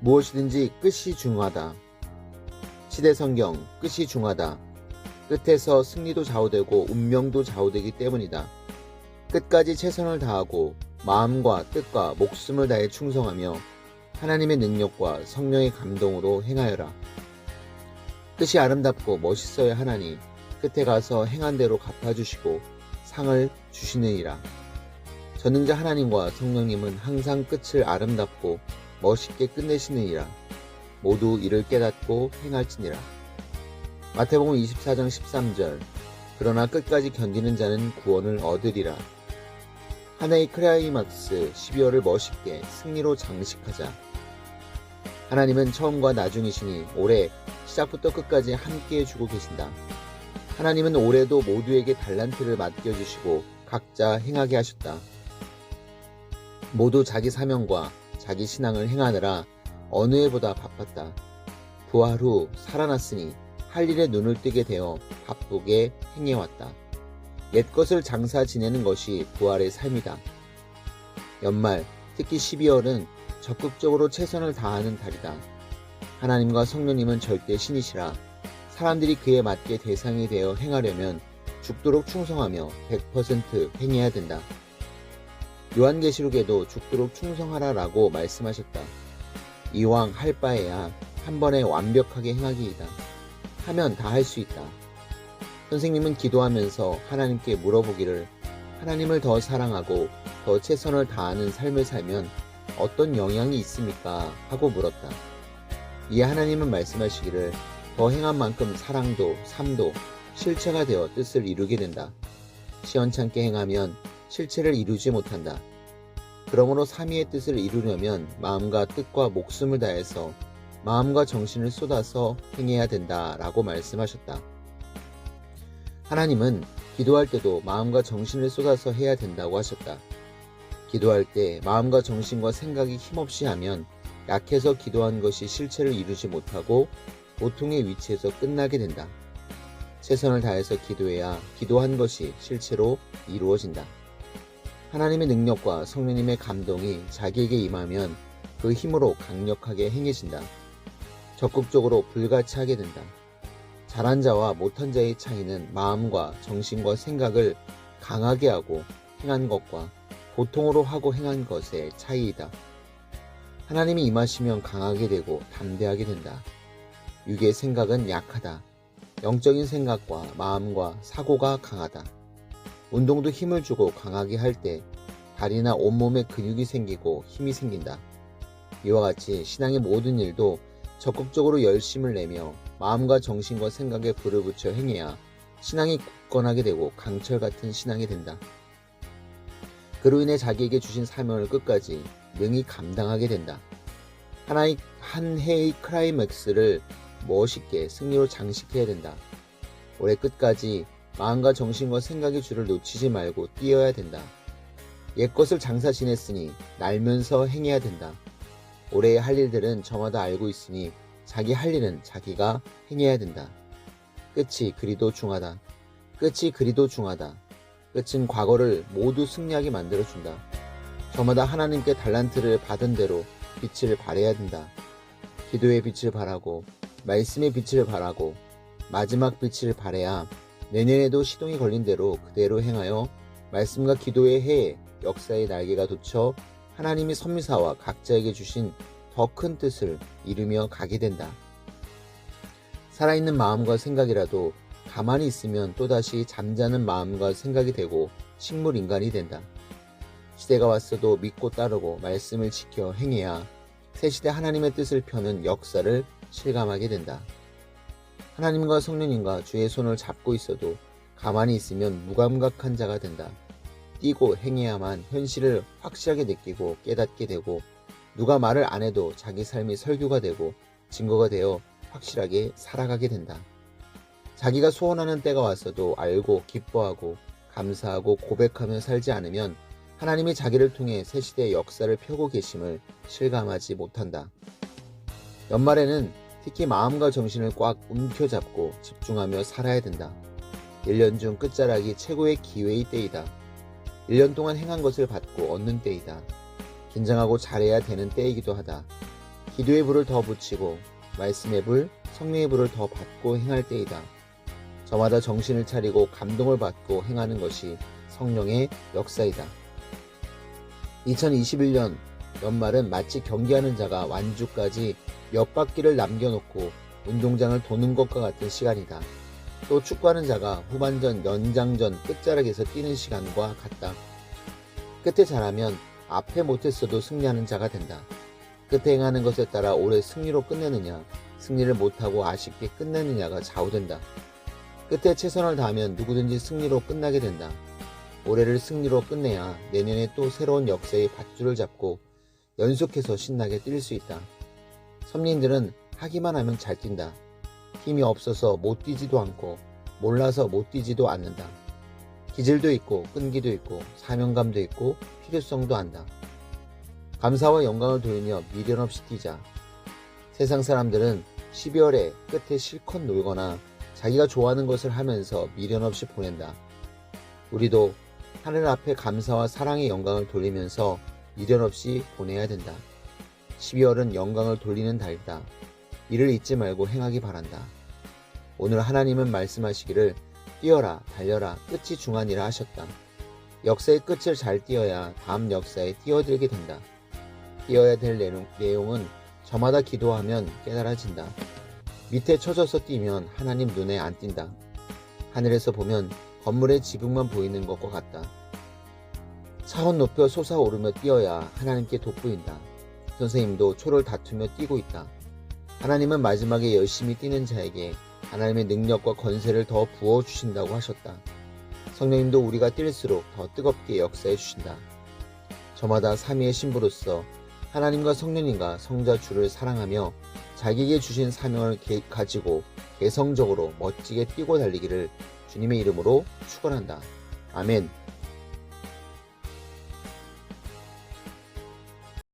무엇이든지 끝이 중요하다. 시대 성경 끝이 중요하다. 끝에서 승리도 좌우되고 운명도 좌우되기 때문이다. 끝까지 최선을 다하고 마음과 뜻과 목숨을 다해 충성하며 하나님의 능력과 성령의 감동으로 행하여라. 끝이 아름답고 멋있어야 하나니 끝에 가서 행한 대로 갚아주시고 상을 주시느니라. 전능자 하나님과 성령님은 항상 끝을 아름답고 멋있게 끝내시느니라. 모두 이를 깨닫고 행할지니라. 마태복음 24장 13절 그러나 끝까지 견디는 자는 구원을 얻으리라. 하나의 크라이막스 12월을 멋있게 승리로 장식하자. 하나님은 처음과 나중이시니 올해 시작부터 끝까지 함께 해 주고 계신다. 하나님은 올해도 모두에게 달란트를 맡겨주시고 각자 행하게 하셨다. 모두 자기 사명과 자기 신앙을 행하느라 어느 해보다 바빴다. 부활 후 살아났으니 할 일에 눈을 뜨게 되어 바쁘게 행해왔다. 옛것을 장사 지내는 것이 부활의 삶이다. 연말, 특히 12월은 적극적으로 최선을 다하는 달이다. 하나님과 성령님은 절대 신이시라 사람들이 그에 맞게 대상이 되어 행하려면 죽도록 충성하며 100% 행해야 된다. 요한계시록에도 죽도록 충성하라라고 말씀하셨다. 이왕 할 바에야 한 번에 완벽하게 행하기이다. 하면 다 할 수 있다. 선생님은 기도하면서 하나님께 물어보기를 하나님을 더 사랑하고 더 최선을 다하는 삶을 살면 어떤 영향이 있습니까? 하고 물었다. 이에 하나님은 말씀하시기를 더 행한 만큼 사랑도 삶도 실체가 되어 뜻을 이루게 된다. 시원찮게 행하면 실체를 이루지 못한다. 그러므로 삼위의 뜻을 이루려면 마음과 뜻과 목숨을 다해서 마음과 정신을 쏟아서 행해야 된다 라고 말씀하셨다. 하나님은 기도할 때도 마음과 정신을 쏟아서 해야 된다고 하셨다. 기도할 때 마음과 정신과 생각이 힘없이 하면 약해서 기도한 것이 실체를 이루지 못하고 보통의 위치에서 끝나게 된다. 최선을 다해서 기도해야 기도한 것이 실체로 이루어진다. 하나님의 능력과 성령님의 감동이 자기에게 임하면 그 힘으로 강력하게 행해진다. 적극적으로 불같이 하게 된다. 잘한 자와 못한 자의 차이는 마음과 정신과 생각을 강하게 하고 행한 것과 보통으로 하고 행한 것의 차이이다. 하나님이 임하시면 강하게 되고 담대하게 된다. 육의 생각은 약하다. 영적인 생각과 마음과 사고가 강하다. 운동도 힘을 주고 강하게 할 때 다리나 온몸에 근육이 생기고 힘이 생긴다. 이와 같이 신앙의 모든 일도 적극적으로 열심을 내며 마음과 정신과 생각에 불을 붙여 행해야 신앙이 굳건하게 되고 강철 같은 신앙이 된다. 그로 인해 자기에게 주신 사명을 끝까지 능히 감당하게 된다. 하나의 한 해의 크라이맥스를 멋있게 승리로 장식해야 된다. 올해 끝까지 마음과 정신과 생각의 줄을 놓치지 말고 뛰어야 된다. 옛것을 장사 지냈으니 날면서 행해야 된다. 올해의 할 일들은 저마다 알고 있으니 자기 할 일은 자기가 행해야 된다. 끝이 그리도 중하다. 끝이 그리도 중하다. 끝은 과거를 모두 승리하게 만들어준다. 저마다 하나님께 달란트를 받은 대로 빛을 발해야 된다. 기도의 빛을 발하고 말씀의 빛을 발하고 마지막 빛을 발해야 내년에도 시동이 걸린 대로 그대로 행하여 말씀과 기도의 해에 역사의 날개가 돋쳐 하나님이 선미사와 각자에게 주신 더 큰 뜻을 이루며 가게 된다. 살아있는 마음과 생각이라도 가만히 있으면 또다시 잠자는 마음과 생각이 되고 식물 인간이 된다. 시대가 왔어도 믿고 따르고 말씀을 지켜 행해야 새 시대 하나님의 뜻을 펴는 역사를 실감하게 된다. 하나님과 성령님과 주의 손을 잡고 있어도 가만히 있으면 무감각한 자가 된다. 뛰고 행해야만 현실을 확실하게 느끼고 깨닫게 되고 누가 말을 안 해도 자기 삶이 설교가 되고 증거가 되어 확실하게 살아가게 된다. 자기가 소원하는 때가 왔어도 알고 기뻐하고 감사하고 고백하며 살지 않으면 하나님이 자기를 통해 새 시대의 역사를 펴고 계심을 실감하지 못한다. 연말에는 특히 마음과 정신을 꽉 움켜잡고 집중하며 살아야 된다. 1년 중 끝자락이 최고의 기회의 때이다. 1년 동안 행한 것을 받고 얻는 때이다. 긴장하고 잘해야 되는 때이기도 하다. 기도의 불을 더 붙이고 말씀의 불, 성령의 불을 더 받고 행할 때이다. 저마다 정신을 차리고 감동을 받고 행하는 것이 성령의 역사이다. 2021년 연말은 마치 경기하는 자가 완주까지 몇 바퀴를 남겨놓고 운동장을 도는 것과 같은 시간이다. 또 축구하는 자가 후반전, 연장전, 끝자락에서 뛰는 시간과 같다. 끝에 잘하면 앞에 못했어도 승리하는 자가 된다. 끝에 행하는 것에 따라 올해 승리로 끝내느냐, 승리를 못하고 아쉽게 끝내느냐가 좌우된다. 끝에 최선을 다하면 누구든지 승리로 끝나게 된다. 올해를 승리로 끝내야 내년에 또 새로운 역사의 밧줄을 잡고 연속해서 신나게 뛸 수 있다. 선민들은 하기만 하면 잘 뛴다. 힘이 없어서 못 뛰지도 않고 몰라서 못 뛰지도 않는다. 기질도 있고 끈기도 있고 사명감도 있고 필요성도 안다. 감사와 영광을 돌리며 미련 없이 뛰자. 세상 사람들은 12월에 끝에 실컷 놀거나 자기가 좋아하는 것을 하면서 미련 없이 보낸다. 우리도 하늘 앞에 감사와 사랑의 영광을 돌리면서 미련 없이 보내야 된다. 12월은 영광을 돌리는 달이다. 이를 잊지 말고 행하기 바란다. 오늘 하나님은 말씀하시기를 뛰어라, 달려라, 끝이 중하니라 하셨다. 역사의 끝을 잘 뛰어야 다음 역사에 뛰어들게 된다. 뛰어야 될 내용, 내용은 저마다 기도하면 깨달아진다. 밑에 쳐져서 뛰면 하나님 눈에 안 띈다. 하늘에서 보면 건물의 지붕만 보이는 것과 같다. 차원 높여 솟아오르며 뛰어야 하나님께 돋보인다. 선생님도 초를 다투며 뛰고 있다. 하나님은 마지막에 열심히 뛰는 자에게 하나님의 능력과 건세를 더 부어 주신다고 하셨다. 성령님도 우리가 뛸수록 더 뜨겁게 역사해 주신다. 저마다 삼위의 신부로서 하나님과 성령님과 성자 주를 사랑하며 자기에게 주신 사명을 개- 가지고 개성적으로 멋지게 뛰고 달리기를 주님의 이름으로 축원한다. 아멘.